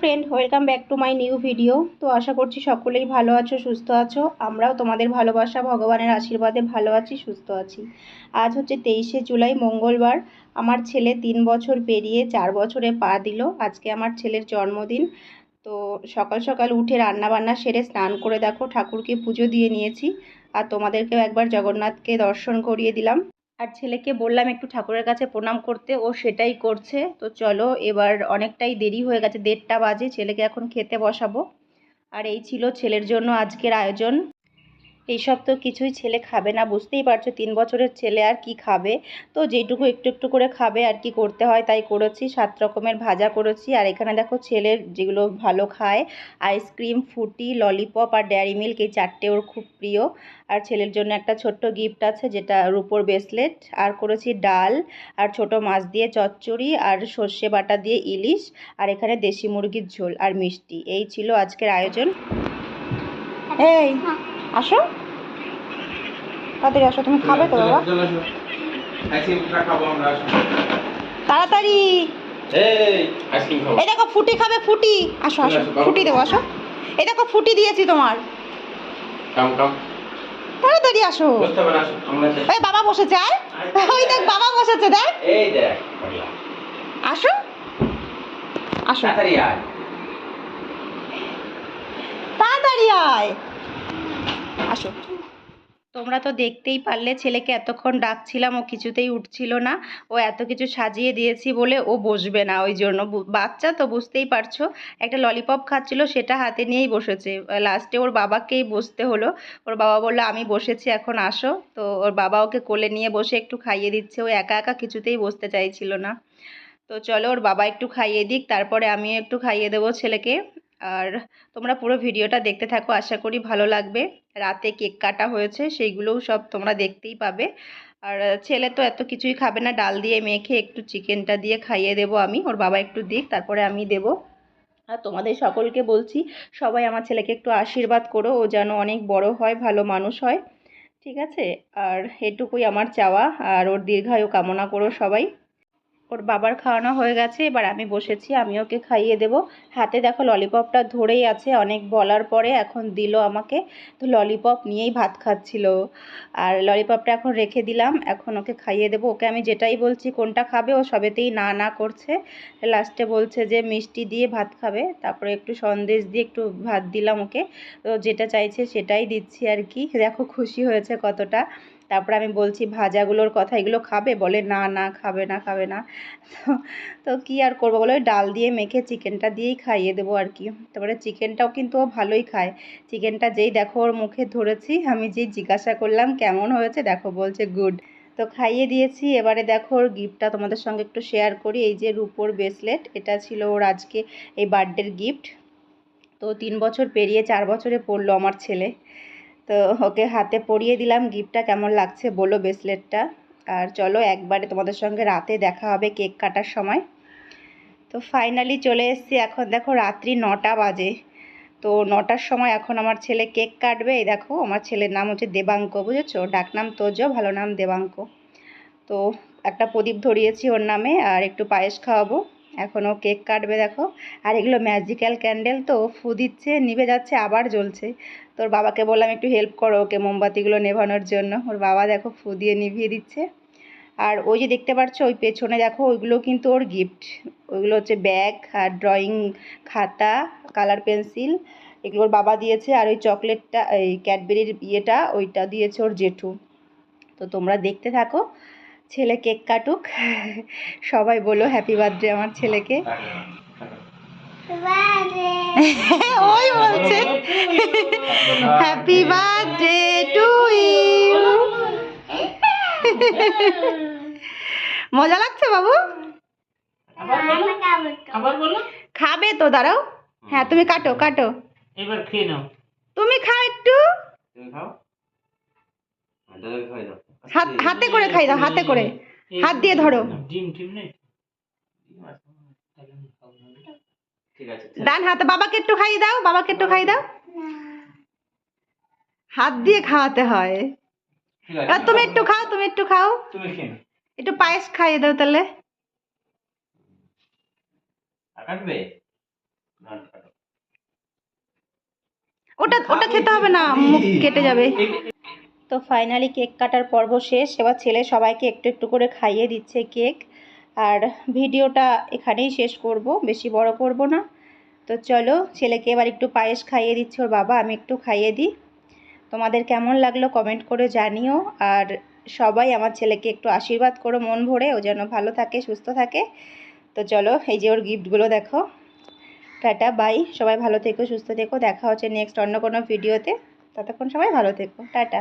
Friend welcome back to my new video তো আশা করছি সকলেই ভালো আছো, সুস্থ আছো। আমরাও তোমাদের ভালোবাসা, ভগবানের আশীর্বাদে ভালো আছি, সুস্থ আছি। আজ হচ্ছে তেইশে জুলাই, মঙ্গলবার। আমার ছেলে তিন বছর পেরিয়ে চার বছরে পা দিল। আজকে আমার ছেলের জন্মদিন। তো সকাল সকাল উঠে রান্না বান্না সেরে স্নান করে দেখো, ঠাকুরকে পুজো দিয়ে নিয়েছি। আর তোমাদেরকেও একবার জগন্নাথকে দর্শন করিয়ে দিলাম। আর ছেলেকে বললাম একটু ঠাকুরের কাছে প্রণাম করতে, ও সেটাই করছে। তো চলো, এবার অনেকটাই দেরি হয়ে গেছে, দেড়টা বাজে, ছেলেকে এখন খেতে বসাবো। আর এই ছিল ছেলের জন্য আজকের আয়োজন। এইসব তো কিছুই ছেলে খাবে না বুঝতেই পারছ তিন বছরের ছেলে আর কি খাবে? তো যেটুকু একটু একটু করে খাবে আর কি করতে হয় তাই করেছি সাত রকমের ভাজা করেছি। আর এখানে দেখো ছেলের যেগুলো ভালো খায় আইসক্রিম ফুটি ললিপপ আর ডেয়ারি মিল্ক এই চারটে ওর খুব প্রিয়। আর ছেলের জন্য একটা ছোট্ট গিফট আছে যেটা রুপোর ব্রেসলেট। আর করেছি ডাল আর ছোট মাছ দিয়ে চচ্চড়ি আর সর্ষে বাটা দিয়ে ইলিশ আর এখানে দেশি মুরগির ঝোল আর মিষ্টি। এই ছিল আজকের আয়োজন। এই আসো। তাড়াতাড়ি আসো তুমি খাবে তো বাবা? তাড়াতাড়ি! এই আইসক্রিম দেখো ফুটি খাবে ফুটি। আসো আসো। ফুটি দেবো আসো। এই দেখো ফুটি দিয়েছি তোমার। কাম কাম। তাড়াতাড়ি আসো। ওই বাবা বসেছে আর ওই দেখ বাবা বসেছে দেখ। এই। আসো। আসো। তাড়াতাড়ি আয়। তাড়াতাড়ি আয়। আসো। তোমরা তো দেখতেই পারলে, ছেলেকে এতক্ষণ ডাকছিলাম, ও কিছুতেই উঠছিল না। ও এত কিছু সাজিয়ে দিয়েছি বলে ও বসবে না ওই জন্য। বাচ্চা তো বুঝতেই পারছ, একটা ললিপপ খাচ্ছিল, সেটা হাতে নিয়েই বসেছে। লাস্টে ওর বাবাকেই বসতে হলো। ওর বাবা বলল, আমি বসেছি, এখন আসো। তো ওর বাবা ওকে কোলে নিয়ে বসে একটু খাইয়ে দিচ্ছে। ও একা একা কিছুতেই বসতে চাইছিল না। তো চলো, ওর বাবা একটু খাইয়ে দিক, তারপরে আমিও একটু খাইয়ে দেবো ছেলেকে। আর তোমরা পুরো ভিডিওটা দেখতে থাকো, আশা করি ভালো লাগবে। রাতে কেক কাটা হয়েছে, সেইগুলোও সব তোমরা দেখতেই পাবে। আর ছেলে তো এত কিছুই খাবে না, ডাল দিয়ে মেখে একটু চিকেনটা দিয়ে খাইয়ে দেবো আমি, ওর বাবা একটু দিক, তারপরে আমি দেবো। আর তোমাদের সকলকে বলছি, সবাই আমার ছেলেকে একটু আশীর্বাদ করো, ও যেন অনেক বড় হয়, ভালো মানুষ হয়, ঠিক আছে? আর এটুকুই আমার চাওয়া, আর ওর দীর্ঘায়ু কামনা করো সবাই। ওর বাবার খাওয়ানো হয়ে গেছে, এবার আমি বসেছি, আমি ওকে খাইয়ে দেব। হাতে দেখো ললিপপটা ধরেই আছে, অনেক বলার পরে এখন দিল আমাকে। তো ললিপপ নিয়েই ভাত খাচ্ছিল। আর ললিপপটা এখন রেখে দিলাম, এখন ওকে খাইয়ে দেবো। ওকে আমি যেটাই বলছি, কোনটা খাবে, ও সবেতেই না না করছে। লাস্টে বলছে যে মিষ্টি দিয়ে ভাত খাবে, তারপরে একটু সন্দেশ দিয়ে একটু ভাত দিলাম ওকে। তো যেটা চাইছে সেটাই দিচ্ছি আর কি। দেখো খুশি হয়েছে কতটা। তারপরে আমি বলছি, ভাজাগুলোর কথা এগুলো খাবে? বলে, না না, খাবে না খাবে না। তো তো কী আর করব বলো ডাল দিয়ে মেখে চিকেনটা দিয়েই খাইয়ে দেবো আর কি। তারপরে চিকেনটাও কিন্তু ও ভালোই খায়। চিকেনটা যেই দেখো ওর মুখে ধরেছি, আমি যেই জিজ্ঞাসা করলাম, কেমন হয়েছে? দেখো বলছে, গুড। তো খাইয়ে দিয়েছি। এবারে দেখো ওর গিফটটা তোমাদের সঙ্গে একটু শেয়ার করি। এই যে রূপোর ব্রেসলেট, এটা ছিল ওর আজকে এই বার্থডের গিফট। তো তিন বছর পেরিয়ে চার বছরে পড়ল আমার ছেলে। তো ওকে হাতে পরিয়ে দিলাম। গিফটটা কেমন লাগছে বলো ব্রেসলেটটা। আর চলো একবারে তোমাদের সঙ্গে রাতে দেখা হবে কেক কাটার সময়। তো ফাইনালি চলে এসেছি এখন দেখো রাত্রি নটা বাজে। তো নটার সময় এখন আমার ছেলে কেক কাটবে। এই দেখো আমার ছেলের নাম হচ্ছে দেবাঙ্ক, বুঝেছ? ডাকনাম তোজ, ভালো নাম দেবাঙ্ক। তো একটা প্রদীপ ধরিয়েছি ওর নামে আর একটু পায়েস খাওয়াবো। এখনও কেক কাটবে দেখো। আর এগুলো ম্যাজিক্যাল ক্যান্ডেল তো ফু দিচ্ছে, নিভে যাচ্ছে, আবার জ্বলছে। তোর বাবাকে বললাম, একটু হেল্প করো ওকে মোমবাতিগুলো নেভানোর জন্য। ওর বাবা দেখো ফু দিয়ে নিভিয়ে দিচ্ছে। আর ওই যে দেখতে পাচ্ছ, ওই পেছনে দেখো, ওইগুলো কিন্তু ওর গিফট ওইগুলো হচ্ছে ব্যাগ আর ড্রয়িং খাতা কালার পেন্সিল এগুলো ওর বাবা দিয়েছে, আর ওই চকলেটটা এই ক্যাডবেরির ইয়েটা, ওইটা দিয়েছে ওর জেঠু। তো তোমরা দেখতে থাকো। ছেলে কেক কাটুক। সবাই বলো হ্যাপি বার্থডে আমার ছেলেকে। ওই বলছে। হ্যাপি বার্থডে টু ইউ মজা লাগছে বাবু? খাবে তো দাঁড়াও। হ্যাঁ তুমি কাটো কাটো। এবার খেয়ে নাও। তুমি খাও একটু। তুমি খাও? দাদাকে খাওয়াই দাও হাত হাতে করে খাই দাও হাতে করে। হাত দিয়ে ধরো। ডিম টিম নেই? ডান হাতে বাবাকে একটু খাইয়ে দাও বাবাকে একটু খাইয়ে দাও। হাত দিয়ে খাওয়াতে হয়। এবার তুমি একটু খাও তুমি একটু খাও। তুমি খেয়ে একটু পায়েস খাইয়ে দাও তাহলে। কাটবে? ওটা ওটা খেতে হবে না মুখ কেটে যাবে। তো ফাইনালি কেক কাটার পর্ব শেষ। এবার ছেলে সবাইকে একটু একটু করে খাইয়ে দিচ্ছে কেক আর ভিডিওটা এখানেই শেষ করব, বেশি বড় করব না। তো চলো, ছেলেকে এবার একটু পায়েস খাইয়ে দিচ্ছে ওর বাবা, আমি একটু খাইয়ে দিই। তোমাদের কেমন লাগল কমেন্ট করে জানিও। আর সবাই আমার ছেলেকে একটু আশীর্বাদ করো মন ভরে, ও যেন ভালো থাকে, সুস্থ থাকে। তো চলো, এই যে ওর গিফটগুলো দেখো। টাটা বাই সবাই ভালো থেকো, সুস্থ থেকো। দেখা হচ্ছে নেক্সট অন্য কোনো ভিডিওতে ততক্ষণ সবাই ভালো থেকো। টাটা।